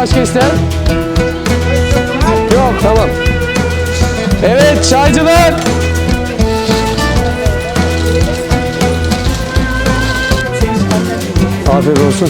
Başka isteyen? Yok tamam. Evet çaycılar. Afiyet olsun.